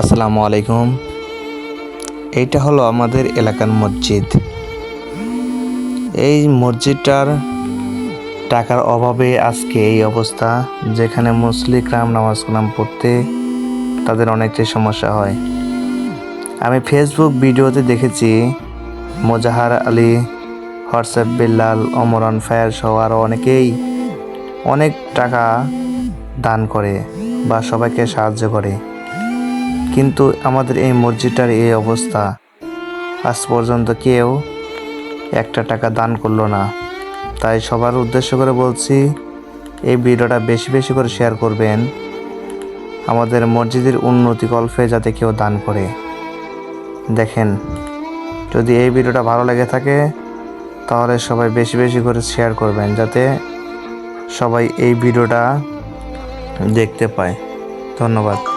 আসসালামু আলাইকুম। এইটা হলো আমাদের এলাকার মসজিদ। এই মসজিদটার টাকার অভাবে আজকে এই অবস্থা, যেখানে মুসলিকরাম নামাজ কালাম পড়তে তাদের অনেকটাই সমস্যা হয়। আমি ফেসবুক ভিডিওতে দেখেছি, মোজাহার আলী, হোয়াটসঅ্যাপ বিল্লাল অমরান ফায়ার সহ আরও অনেকেই অনেক টাকা দান করে বা সবাইকে সাহায্য করে। কিন্তু আমাদের এই মসজিদটার এই অবস্থা। আজ পর্যন্ত কেউ একটা টাকা দান করল না। তাই সবার উদ্দেশ্য করে বলছি, এই ভিডিওটা বেশি বেশি করে শেয়ার করবেন। আমাদের মসজিদের উন্নতি গল্পে যাতে কেউ দান করে। দেখেন, যদি এই ভিডিওটা ভালো লেগে থাকে, তাহলে সবাই বেশি বেশি করে শেয়ার করবেন, যাতে সবাই এই ভিডিওটা দেখতে পায়। ধন্যবাদ।